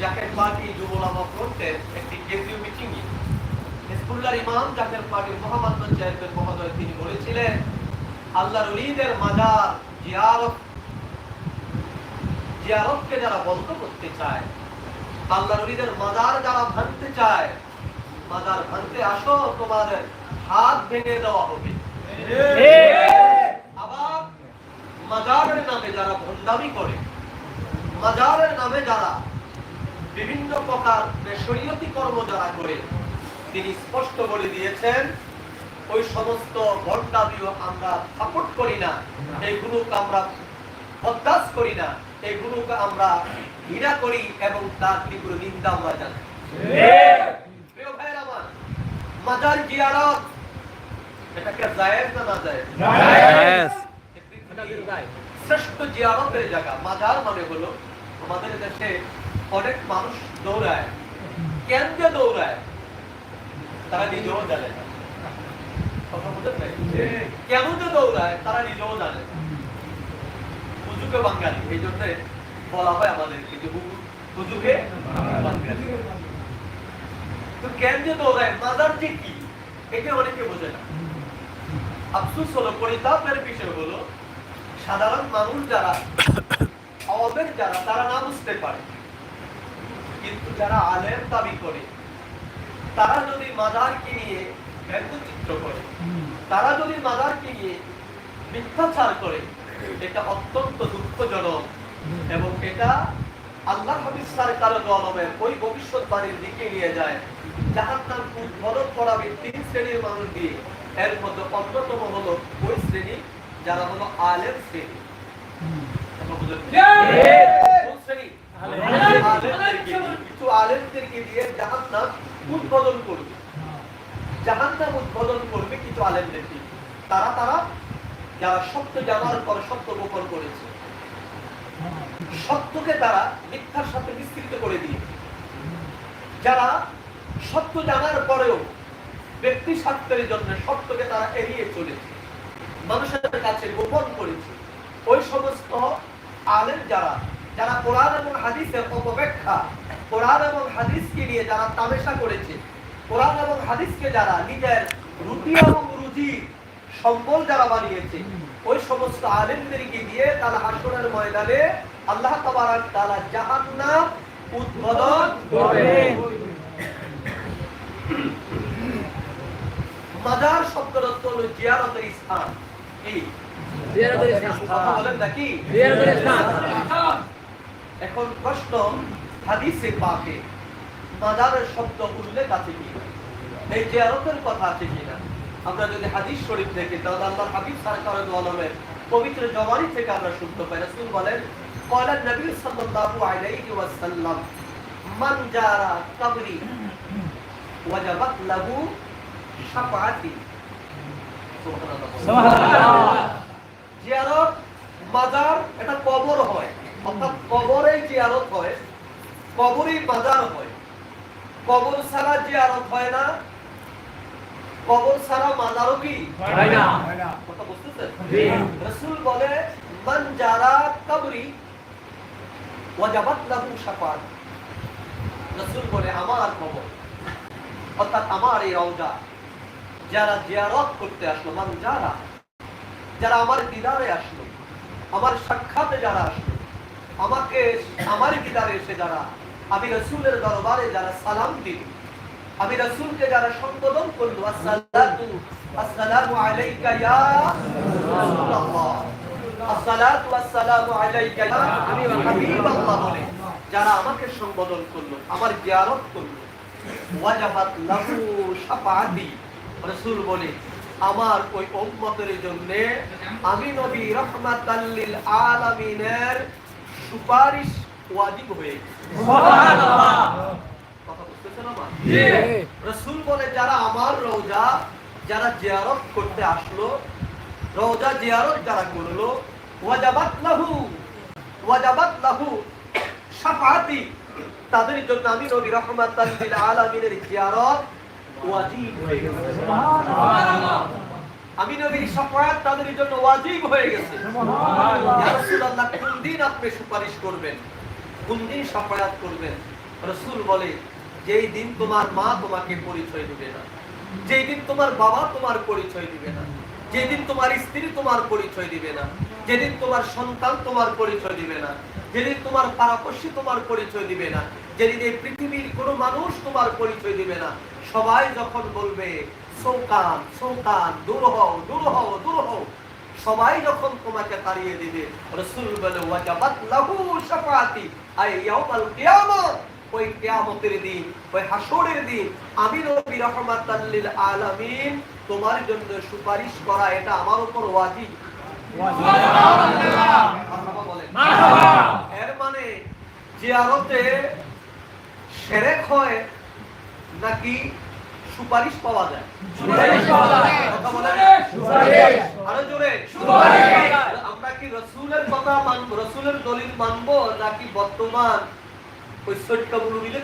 Zaker party যুবলামা ফ্রন্টের একটি কেন্দ্রীয় মিটিং হিজবুল্লাহর ইমাম জাকের পার্টির মোহাম্মদ চেয়ারম্যান মহোদয় তিনি বলেছিলেন, আল্লাহর ওলিদের মাজার জিয়ারত, জিয়ারতকে যারা বন্ধ করতে চায়, আল্লাহর ওলিদের মাজার যারা ভাঙতে চায়, মাজার ভাঙতে আসো তোমাদের হাত ভেঙে দেওয়া হবে। আবার মাজারের নামে যারা ভণ্ডামি করে, মাজারের নামে যারা বিভিন্ন প্রকার শরীয়তি কর্ম যারা করে তিনি স্পষ্ট বলে দিয়েছেন ওই সমস্ত ভণ্ডামিও আমরা সাপোর্ট করি না এইগুলোকে আমরা অভ্যাস করি না এইগুলোকে আমরা ঘৃণা করি এবং তার তীব্র নিন্দা আমরা প্রিয় মাজার জিয়ারত এটাকে জায়েজ না না জায়েজ? শ্রেষ্ঠ জিয়ারতের জায়গা। মাজার মানে হলো আমাদের দেশে অনেক মানুষ দৌড়ায়। কেন যে দৌড়ায়? তারা নিজেও জানে না। যে দৌড়ায় তারা নিজেও জানে হুজুকে বাঙালি এই জন্য বলা হয় যে হুজুকে বাঙালি। তো কেন যে দৌড়ায় মাজার যে কি এটা অনেকে বোঝে না। আফসোস হলো পরিতাপের বিষয় হলো সাধারণ মানুষ যারা আওয়ামের যারা তারা না বুঝতে পারে। কিন্তু যারা আলেম দাবি করে তারা যদি মাজারকে নিয়ে ব্যঙ্গচিত্র করে তারা যদি মাজারকে নিয়ে মিথ্যাচার করে এটা অত্যন্ত দুঃখজনক এবং এটা আল্লাহ হাবিব সরকার আলমের ওই ভবিষ্যৎবাণীর দিকে নিয়ে যায়। যাহার নাম উদ্বোধন করাবে তিন শ্রেণির মানুষ দিয়ে এর মধ্যে অন্যতম হলো ওই শ্রেণি যারা হলো আলেম শ্রেণি? শ্রেণি? আলেমদেরকে দিয়ে, দিয়ে জাহান্নাম উদ্বোধন করবে। জাহান্নাম উদ্বোধন করবে কিছু আলেমদেরকে তারা তারা যারা সত্য জানার পরে সত্য গোপন করেছে। সত্যকে তারা মিথ্যার সাথে বিস্তৃত করে দিয়ে যারা সত্য জানার পরেও ব্যক্তি স্বার্থের জন্য সত্যকে তারা এড়িয়ে চলেছে মানুষের কাছে গোপন করেছে। ওই সমস্ত আলেম যারা যারা কোরআন এবং হাদিসের অপব্যাখ্যা কোরআন এবং হাদিসকে নিয়ে যারা তামেশা করেছে কোরআন এবং হাদিসকে যারা নিজের রুটি এবং রুজি সম্বল যারা বানিয়েছে ওই সমস্ত আলেমদেরকে দিয়ে তারা হাসনের ময়দানে আল্লাহ তাবারাক তাআলা জাহান্নাম উদ্বোধন করবেন মাজার শব্দের অর্থ হলো জিয়ারতের স্থান। বলেন নাকি? এখন প্রশ্ন হাদিসে পাকে মাজারের শব্দ উল্লেখ আছে কি এই জিয়ারতের কথা আছে কিনা আমরা যদি হাদিস শরীফ দেখি তাহলে আল্লাহর হাবিব সরকার আলমের পবিত্র জবানি থেকে আমরা শুনতে পাই রাসূল বলেন قال النبي صلى الله عليه وسلم من جار قبري وجبت له شفاعتي জিয়ারত মাজার এটা কবর হয় অর্থাৎ কবরে জিয়ারত হয় কবরই মাজার হয়। কবর ছাড়া জিয়ারত হয় না কবর ছাড়া মাজারও কি? কথা বুঝতেছেন? জি। রাসূল বলে মান যারা কবরি ওয়াজাবাত লাহু শাফাত। রাসূল বলে আমার কবর। অর্থাৎ আমার এই রওজা। যারা জিয়ারত করতে আসলো মান যারা যারা আমার দিদারে আসলো আমার সাক্ষাতে যারা আসলো আমাকে আমার দিদারে এসে যারা আমি রসুলের দরবারে যারা সালাম আমি রসুলকে যারা সম্বোধন আসসালামু আলাইকা ইয়া রাসূলুল্লাহ। আসসালাতু, আসসালামু আলাইকা ইয়া হাবিবাল্লাহ বলে, যারা আমাকে সম্বোধন করল, আমার জিয়ারত করল। ওয়াজাবাত লাহু শাফাআতি, রাসূল বলে, আমার ওই উম্মতের জন্য আমি নবী রহমাতাল লিল আলামিনের সুপারিশ ওয়াজিব হয়ে গেছে। কথা বুঝতেছেন আমার? রসুল বলে যারা আমার রওজা যারা জিয়ারত করতে আসলো রওজা জিয়ারত যারা করল ওয়াজাবাত লাহু ওয়াজাবাত লাহু শাফাআতি তাদের জন্য আমি নবী রহমাতাল লিল আলামিনের জিয়ারত ওয়াজিব হয়ে গেছে। আমি নবীর শাফায়াত তাদের জন্য ওয়াজিব হয়ে গেছে। ইয়া রাসূলুল্লাহ কোন দিন আপনি সুপারিশ করবেন? কোন দিন শাফায়াত করবেন। রসুল বলে, যেই দিন তোমার মা তোমাকে পরিচয় দিবে না, যেই দিন তোমার বাবা তোমার পরিচয় দিবে না যেদিন তোমার স্ত্রী তোমার পরিচয় দিবে না যেদিন তোমার সন্তান তোমার পরিচয় দিবে না যেদিন তোমার পারাপর্শী তোমার পরিচয় দিবে না যেদিন এই পৃথিবীর কোনো মানুষ তোমার পরিচয় দিবে না, সবাই যখন বলবে, সৌকান সৌকান, দূর হও দূর হও দূর হও, সবাই যখন তোমাকে তাড়িয়ে দিবে, রসুল বলে, ওয়াজাবাত লাহু শাফাআতি। আই ইয়াউমাল কিয়ামত ওই কিয়ামতের দিন ওই হাসরের দিন আমি নবী রাহমাতাল আলামিন তোমার জন্য সুপারিশ করা এটা আমার উপর ওয়াজিব। এর মানে জিয়ারতে সেরেক হয় নাকি সুপারিশ পাওয়া যায়। আরও জোরে। সুপারিশ। আমরা কি রসুলের কথা মানবো রসুলের দলিল মানবো নাকি বর্তমান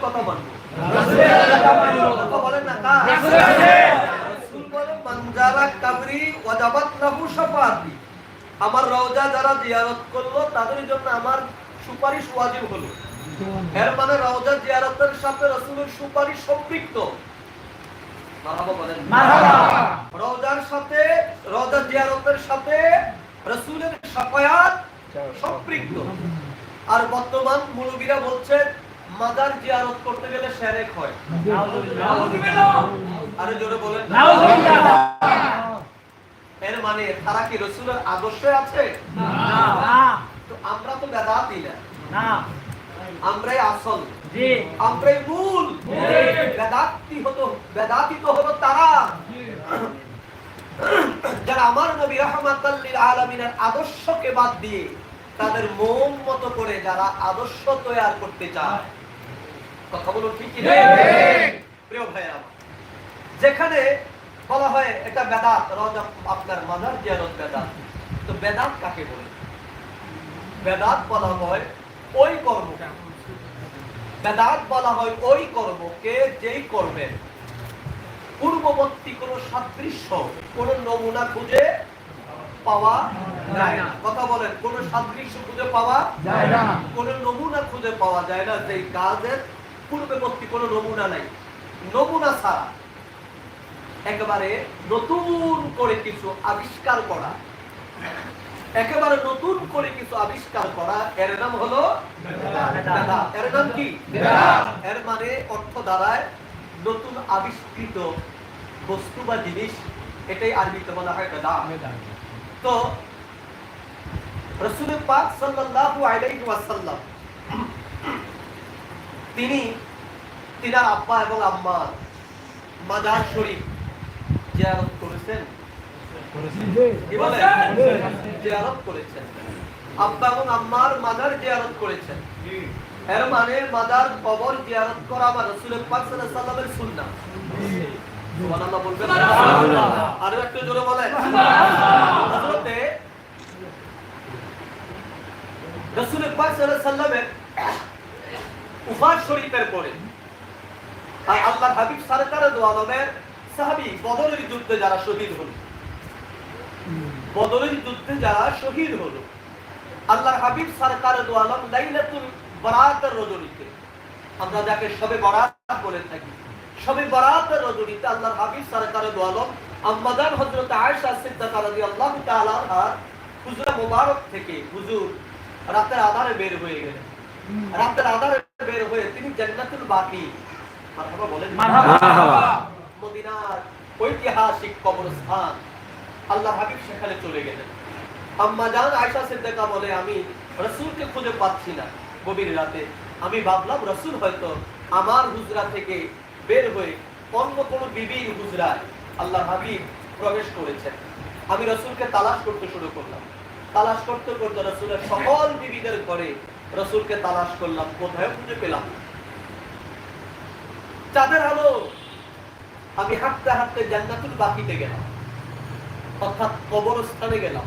কথা মানবো? কথা বলেন না "মান যারা কাবরি ওয়াজাবাত লাহু শাফাআতি।" আমার রওজা যারা জিয়ারত করল তাদের জন্য আমার সুপারিশ ওয়াজিব হলো। এর মানে রওজা জিয়ারতের সাথে রসুলের সুপারিশ সম্পৃক্ত। রওজার সাথে রওজা জিয়ারতের সাথে রসুলের সাফায়াত সম্পৃক্ত। আর বর্তমান মুরব্বীরা বলছে মাজার জিয়ারত করতে গেলে সেরেক হয়। আরে জোরে বলেন। এর মানে তারা কি রসুলের আদর্শে আছে? তো আমরা তো বেদাতি না। আমরাই আসল। আমরাই মূল। বেদাতি হতো বেদাতি তো হলো তারা। যারা আমার নবী রহমাতাল লিল আলামিনের আদর্শকে বাদ দিয়ে তাদের মন মতো করে যারা আদর্শ তৈরি করতে চায়। কথা বলুন ঠিক কি না? প্রিয় ভাইরা যেখানে বলা হয় এটা বেদাত রজা আপনার মাজার জিয়ারত বেদাত। তো বেদাত কাকে বলে? বেদাত বলা হয় ওই কর্ম বেদাত বলা হয় ওই কর্মকে যেই কর্মের পূর্ববর্তী কোন সাদৃশ্য কোন নমুনা খুঁজে পাওয়া যায় না। কথা বলেন কোন সাদৃশ্য খুঁজে পাওয়া যায় না। কোন নমুনা খুঁজে পাওয়া যায় না যে কাজের পূর্ববর্তী কোন নমুনা নাই। নমুনা ছাড়া একেবারে নতুন করে কিছু আবিষ্কার করা একেবারে নতুন করে কিছু আবিষ্কার করা এর নাম হলো এর নাম কি? এর মানে অর্থ দ্বারায় নতুন আবিষ্কৃত বস্তু বা জিনিস, এটাই আরবিতে বলা হয় বেদাত তো রসুল পাক সাল্লাল্লাহু আলাইহি ওয়াসাল্লাম, তিনি তিনার আব্বা এবং আম্মার মাজার শরীফ জিয়ারত করেছেন। জিয়ারত করেছেন। আব্বা এবং আম্মার মাজার জিয়ারত করেছেন। এর মানে মাজার কবর জিয়ারত করা আমার রাসূলের পাক সাল্লাল্লাহু আলাইহি ওয়াসাল্লামের সুবহানাল্লাহ বলবেন? আরও একটু জোরে বলেন। হযরতে রাসূলের পাক সাল্লাল্লাহু আলাইহি ওয়াসাল্লামের উফার শরীফের পরে আর আল্লাহ হাবিব সরকার দো সাহাবী বদরের যুদ্ধে যারা শহীদ হলো। বদরের যুদ্ধে যারা শহীদ হলো আল্লাহর হাবিব সরকার দো আলম লাইলাতুল বরাতের রজনীতে। আমরা যাকে সবে বরাত বলে থাকি সবে বরাতের রজনীতে আল্লাহর হাবিব সরকার দো আলম আম্মাদান হযরত আয়েশা সিদ্দিকা রাদিয়াল্লাহু তাআলা আনহা হুজুর মোবারক থেকে হুজুর রাতের আধারে বের হয়ে গেলেন। রাতের আধারে বের হয়ে তিনি জান্নাতুল বাকি। মারহাবা বলেন। মদিনার ঐতিহাসিক কবরস্থান। আল্লাহ হাবিব সেখানে চলে গেলেন। আম্মা জান আয়েশা সিদ্দিকা বলে আমি রাসূলকে খুঁজে পাচ্ছি না গভীর রাতে। আমি ভাবলাম রাসূল হয়তো আমার হুজরা থেকে বের হয়ে অন্য কোনো বিবির হুজরায় আল্লাহ হাবিব প্রবেশ করেছেন। আমি রাসূলকে তালাশ করতে শুরু করলাম। তালাশ করতে করতে রাসূলের সকল বিবিদের ঘরে রাসূলকে তালাশ করলাম কোথায় খুঁজে পেলাম চাঁদের আলো, আমি হাঁটতে হাঁটতে জান্নাতুল বাকিতে গেলাম। অর্থাৎ কবরস্থানে গেলাম,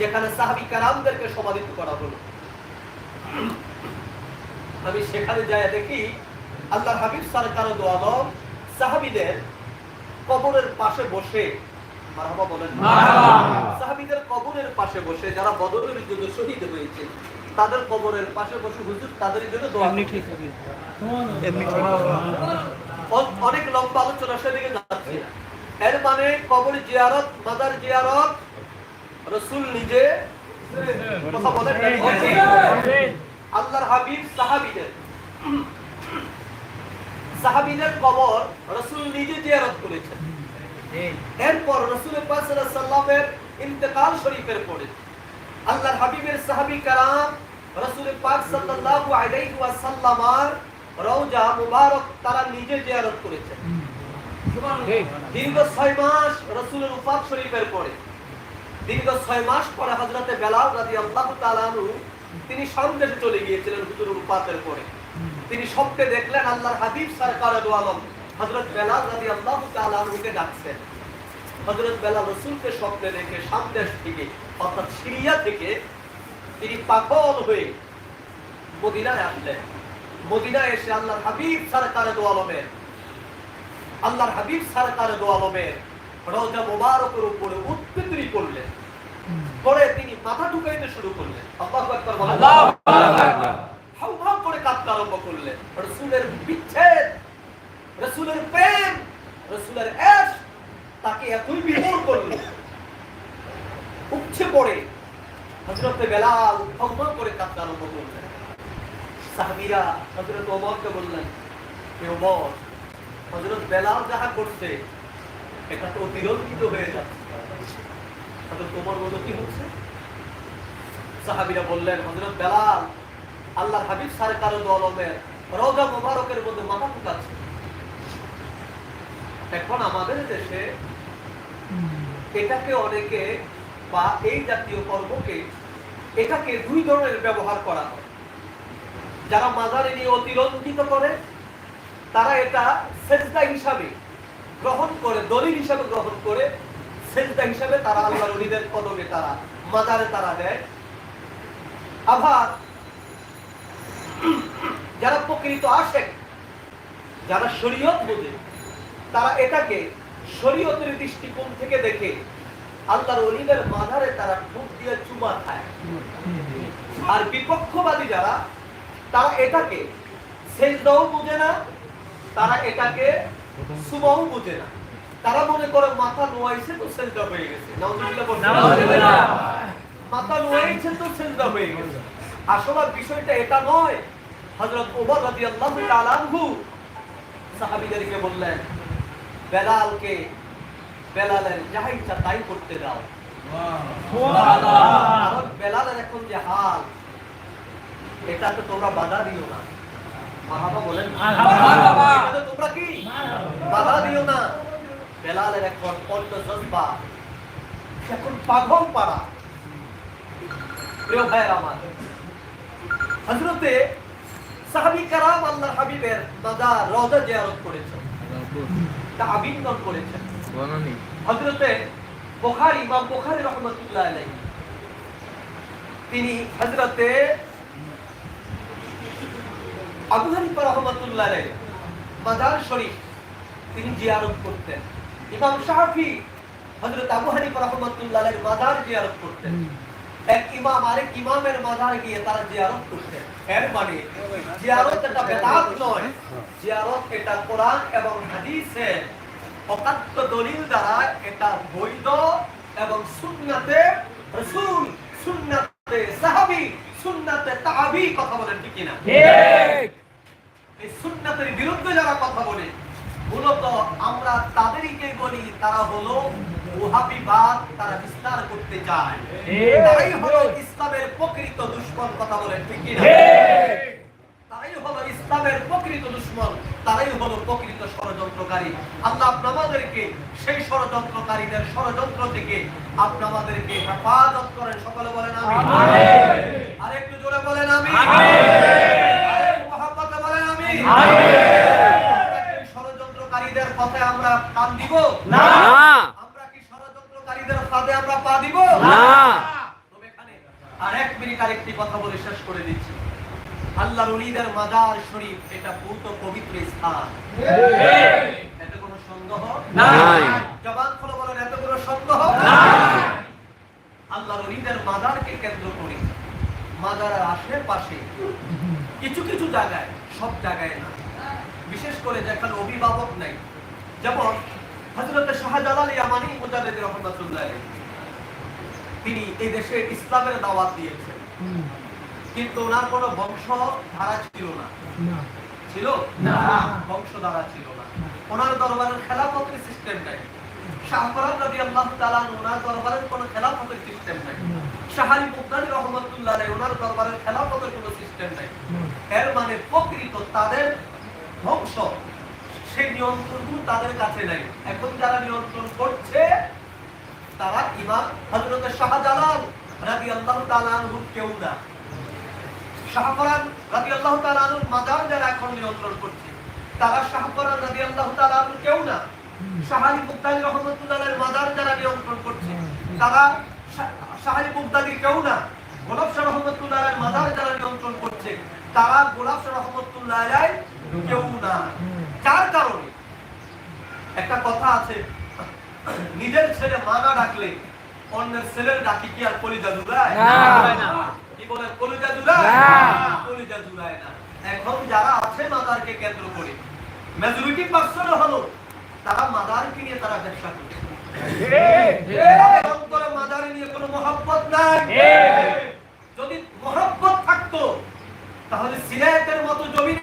যেখানে সাহাবি কারামদেরকে সমাধিত করা হলো। আমি সেখানে যাই দেখি আল্লাহ হাবিব সরকার সাহাবিদের কবরের পাশে বসে মারহাবা বলেন সাহাবিদের কবরের পাশে বসে যারা বদরের যুদ্ধে শহীদ হয়েছে তাদের কবরের পাশে বসে হুজুর তাদের জন্য দোয়া ঠিক হবে। অনেক লম্বা আলোচনা সেদিকে যাচ্ছে। এর মানে কবর জিয়ারত মাদার জিয়ারত রসুল নিজে কথা বলেন আল্লাহর হাবিব সাহাবিদের সাহাবিদের কবর রসুল নিজে জিয়ারত করেছেন। এরপর রসুল সাল্লামের ইন্তেকাল শরীফের পরে আল্লাহর হাবিবের সাহাবী কারাম রসুল পাক সাল্লাল্লাহু আলাইহি ওয়াসাল্লামার রওজা মুবারক তারা নিজে জিয়ারত করেছেন। দীর্ঘ ছয় মাস রসুলের উপাত শরীফের পরে। দীর্ঘ ছয় মাস পরে হজরতে বেলাল রাজি আল্লাহ তালানু তিনি সন্দেশে চলে গিয়েছিলেন হুজুরের উপাতের পরে। তিনি স্বপ্নে দেখলেন আল্লাহর হাবিব সরকার আলম হজরত বেলাল রাজি আল্লাহ তালানুকে ডাকছেন। হজরত বেলাল রসুলকে স্বপ্নে দেখে সামদেশ থেকে অর্থাৎ সিরিয়া থেকে তিনি পাগল হয়ে মদিনায় আসলেন। মদিনায় এসে আল্লাহর হাবিব সরকার দোয়ালমের আল্লাহর হাবিব সরকার দোয়ালমের রওজা মোবারকের উপরে উৎপীড়ি করলেন। করে তিনি মাথা ঢুকাইতে শুরু করলেন। আল্লাহু আকবার। আকবার। কাঁদতে আরম্ভ করলেন রসুলের বিচ্ছেদ, রসুলের প্রেম, রসুলের এশ তাকে এতই বিমূল করল, উপচে পড়ে হজরতে বেলাল হাউ করে কাঁদতে আরম্ভ করলেন। সাহাবীরা হজরত ওমরকে বললেন, হে ওমর হজরত বেলাল যাহা করছে, এটা তো অতিরঞ্জিত হয়ে যাচ্ছে। হজরত ওমর বলল, কি হচ্ছে? সাহাবীরা বললেন হজরত বেলাল আল্লাহ হাবিব সরকার দলমের রোজা মোবারকের মধ্যে মাথা ফুটাচ্ছে এখন আমাদের দেশে এটাকে অনেকে বা এই জাতীয় কর্মকে এটাকে দুই ধরনের ব্যবহার করা হয়। যারা মাজারে নিয়ে অতিরঞ্জিত করে, তারা এটা সেজদা হিসাবে গ্রহণ করে, দলিল হিসাবে গ্রহণ করে, সেজদা হিসাবে তারা আল্লাহ নবীদের কদমে তারা, মাজারে তারা দেয়। আবার যারা প্রকৃত আসে যারা শরীয়ত বোঝে তারা এটাকে শরীয়তের দৃষ্টিকোণ থেকে দেখে আল্লাহর অলিদের মাজারে তারা ঠোঁট দিয়ে চুমা খায়। আর বিপক্ষবাদী যারা তারা এটাকে সেজদাও বুঝে না তারা এটাকে সুমাও বুঝে না। তারা মনে করে মাথা নোয়াইছে তো সেজদা হয়ে গেছে। মাথা নোয়াইছে তো সেজদা হয়ে গেছে। আসলে বিষয়টা এটা নয়। হযরত ওমর রাদিয়াল্লাহু তাআলা আনহু সাহাবীদেরকে বললেন বেলালকে বেলালের যাহা ইচ্ছা তাই করতে দাও। বেলালের এখন যে হাল এটা তো তোমরা বাধা দিও না। মাহাবা বলেন। তোমরা কি? বাধা দিও না। বেলালের এখন অন্য জজবা। এখন পাগল পাড়া। প্রিয় ভাইয়ের আমার। হজরতে সাহাবি কারাম আল্লাহ হাবিবের মাজার রওজা জিয়ারত করেছেন। তা আবিন্দন করেছেন। হজরতে বুখারী ইমাম বুখারী রহমাতুল্লাহ আলাইহি। তিনি হজরতে আবু হানিফা রহমাতুল্লাহ আলাইহি মাজার শরীফ তিনি জিয়ারত করতেন। ইমাম শাফি হযরত আবু হানিফা রাহমাতুল্লাহ আলাইহির মাজার জিয়ারত করতেন। এক ইমাম আরেক ইমামের মাজার গিয়ে তারা জিয়ারত করতেন এর মানে জিয়ারত এটা বেদাত নয়। জিয়ারত এটা কোরআন এবং হাদিসের অকাত্য দলিল দ্বারা এটা বৈধ এবং সুন্নাতে রাসূল সুন্নাতে সাহাবী সুন্নাতে তাবি কথা বলেন ঠিক কিনা? এই সুন্নাতের বিরুদ্ধে যারা কথা বলে মূলত আমরা তাদেরকে বলি তারা হলো ওহাবিবাদ তারা বিস্তার করতে চায়। ঠিক। হলো ইসলামের প্রকৃত দুশ্মন কথা বলেন ঠিক না তারাই হলো ইসলামের প্রকৃত দুশ্মন তারাই হলো প্রকৃত ষড়যন্ত্রকারী। আল্লাহ আপনি সেই ষড়যন্ত্রকারীদের ষড়যন্ত্র থেকে আপনি আমাদেরকে হেফাজত করেন। সকলে বলেন আমি। আরেকটু জোরে বলেন আমি। আমিন। আরেকটু মহব্বতে বলেন আমি। ষড়যন্ত্রকারীদের পথে আমরা কান দিব? না। ফাঁদে আমরা পা দিব? তবে এখানে আর এক মিনিট আরেকটি কথা বলে শেষ করে দিচ্ছি। আল্লাহর ওলিদের মাজার শরীফ এটা পূর্ত পবিত্র স্থান। এতে কোনো সন্দেহ? নাই। জবান খুলে বলেন এত কোনো সন্দেহ? আল্লাহর ওলিদের মাজারকে কেন্দ্র করে মাজারের আশেপাশে কিছু কিছু জায়গায় সব জায়গায় না। বিশেষ করে যেখানে অভিভাবক নাই। যেমন হজরত শাহজালাল ইয়ামানি মুজাহিদ রহমতুল্লাহ তিনি এই দেশে ইসলামের দাওয়াত দিয়েছেন। কিন্তু ওনার কোনো বংশ ধারা ছিল না। ছিল? না। বংশ ধারা ছিল না। ওনার দরবারের খেলাফতের সিস্টেম নাই। শাহফরান নবী আল্লাহ তাআলা ওনার দরবারের কোনো খেলাফতের সিস্টেম নাই। শাহারি মুক্তানি রহমতুল্লাহ ওনার দরবারের খেলাফতের কোনো সিস্টেম নাই। এর মানে প্রকৃত তাদের ধ্বংস সেই নিয়ন্ত্রণগুলো তাদের কাছে নাই। এখন যারা নিয়ন্ত্রণ করছে, তারা ইমাম হযরত শাহজালাল রাদিয়াল্লাহু তাআলা আনহু কেউ না। শাহফরান রাদিয়াল্লাহু তাআলা আনহুর মাজার যারা এখন নিয়ন্ত্রণ করছে, তারা শাহফরান রাদিয়াল্লাহু তাআলা আনহু কেউ না। শাহালি মুক্তাদি রহমতুল্লাহের মাজার যারা নিয়ন্ত্রণ করছে, তারা শা- শাহালি মুক্তাদি কেউ না। গোলাপ শাহ রহমতুল্লাহের মাজার যারা নিয়ন্ত্রণ করছে, তারা গোলাপ শাহ রহমতুল্লাহ কেউ না। যার কারণে? একটা কথা আছে নিজের ছেলে মা না ডাকলে অন্যের ছেলের ডাকি কি আর কলিজা জুড়ায় কি বলে কলিজা জুড়ায় কলিজা জুড়ায় না। এখন যারা আছে মাদারকে কেন্দ্র করে মেজরিটি পার্সন হলো তারা মাদারকে নিয়ে তারা ব্যবসা করছে মাদারে নিয়ে কোনো মহব্বত নাই। যদি মহব্বত থাকতো তাহলে সিলেটের মতো জমিনে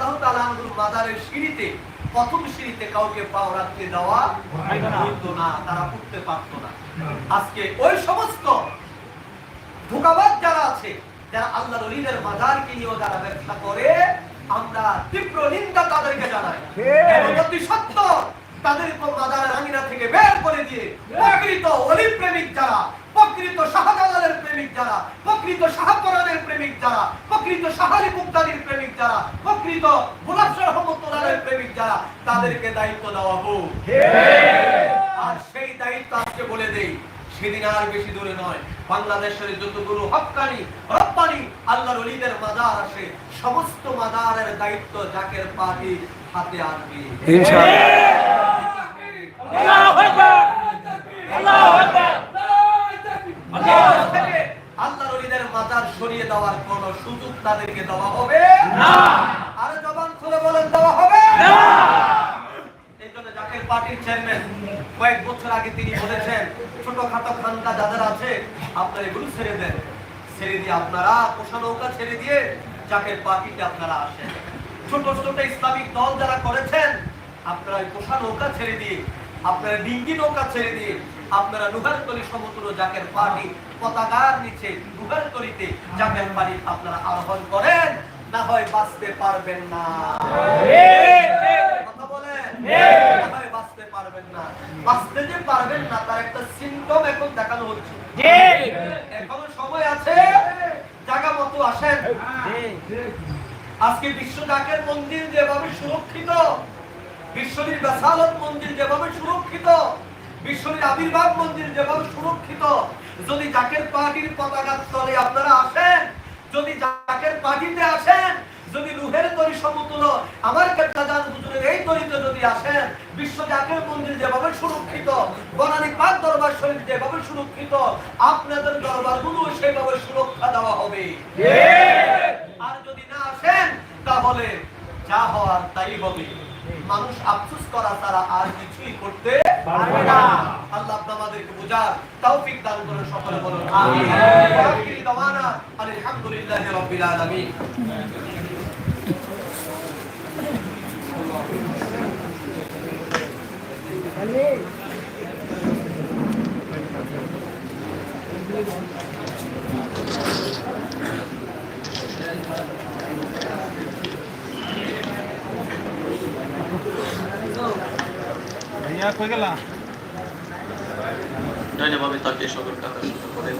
রাদিয়াল্লাহু তাআলা মাজারের সিঁড়িতে প্রথম সিঁড়িতে কাউকে পাও রাখতে দেওয়া হইতো না। তারা উঠতে পারতো না। আজকে ওই সমস্ত ধোকাবাজ যারা আছে যারা আল্লাহর ওলিদের মাজারকে নিয়েও যারা ব্যবসা করে আমরা তীব্র নিন্দা তাদেরকে জানাই। অতি সত্য তাদের মাজারের আঙিনা থেকে বের করে দিয়ে প্রেমিক যারা প্রকৃত শাহজালালের প্রেমিক যারা প্রকৃত শাহপরানের প্রেমিক যারা প্রকৃত শাহালি মুক্তাদির প্রেমিক যারা প্রকৃত গোলাপ রহমতুল্লাহের প্রেমিক যারা তাদেরকে দায়িত্ব দেওয়া হোক। আর সেই দায়িত্ব আজকে বলে দেই সেদিন আর বেশি দূরে নয়। বাংলাদেশের যতগুলো হক্কানি রব্বানি আল্লাহর ওলিদের মাজার আসে সমস্ত মাজারের দায়িত্ব জাকের পার্টি হাতে আসবে আল্লাহ থেকে আল্লাহর ওলিদের মাজার সরিয়ে দেওয়ার কোন সুযোগ তাদেরকে দেওয়া হবে? না। আর জবান খুলে বলেন দেওয়া হবে? না। এই জন্য জাকের পার্টির চেয়ারম্যান কয়েক বছর আগে তিনি বলেছেন ছোটখাটো খানকা যাদের আছে আপনারা এগুলো ছেড়ে দেন। ছেড়ে দিয়ে আপনারা পোষা নৌকা ছেড়ে দিয়ে জাকের পার্টিতে আপনারা আসেন। ছোট ছোট ইসলামিক দল যারা করেছেন আপনারা পোষা নৌকা ছেড়ে দিয়ে আপনারা ডিঙ্গি নৌকা ছেড়ে দিয়ে আপনারা নুহারতলি সমতুল্য জাকের পার্টি পতাকার নিচে নুহারতলিতে জাকের পার্টি আপনারা আহ্বান করেন, না হয় বাঁচতে পারবেন না। সময় আছে? মতো আজকে বিশ্ব ডাকের মন্দির যেভাবে সুরক্ষিত বিশ্বনীর বেসালত মন্দির যেভাবে সুরক্ষিত বিশ্বনীর আবির্ভাব মন্দির যেভাবে সুরক্ষিত যদি জাকের পার্টির পতাকা তলে আপনারা আসেন যদি জাকের পার্টিতে আসেন যদি রুহের তরি সমতুল আমার কেতাজান হুজুরের এই তরিতে যদি আসেন বিশ্ব জাকের মন্দির যেভাবে সুরক্ষিত বনানী পাক দরবার শরীফ যেভাবে সুরক্ষিত আপনাদের দরবারগুলো সেভাবে সুরক্ষা দেওয়া হবে। আর যদি না আসেন তাহলে যা হওয়ার তাই হবে। মানুষ আফসোস করা তারা আর কিছুই করতে পারবে না। আল্লাহ আপনাদেরকে বোঝার তৌফিক দান করে সকলে বলুন, আমিন। আলহামদুলিল্লাহি রাব্বিল আলামিন। ভাইয়া কই গেলা দৈনভাবে তাকে সকল কথা শুরু করেন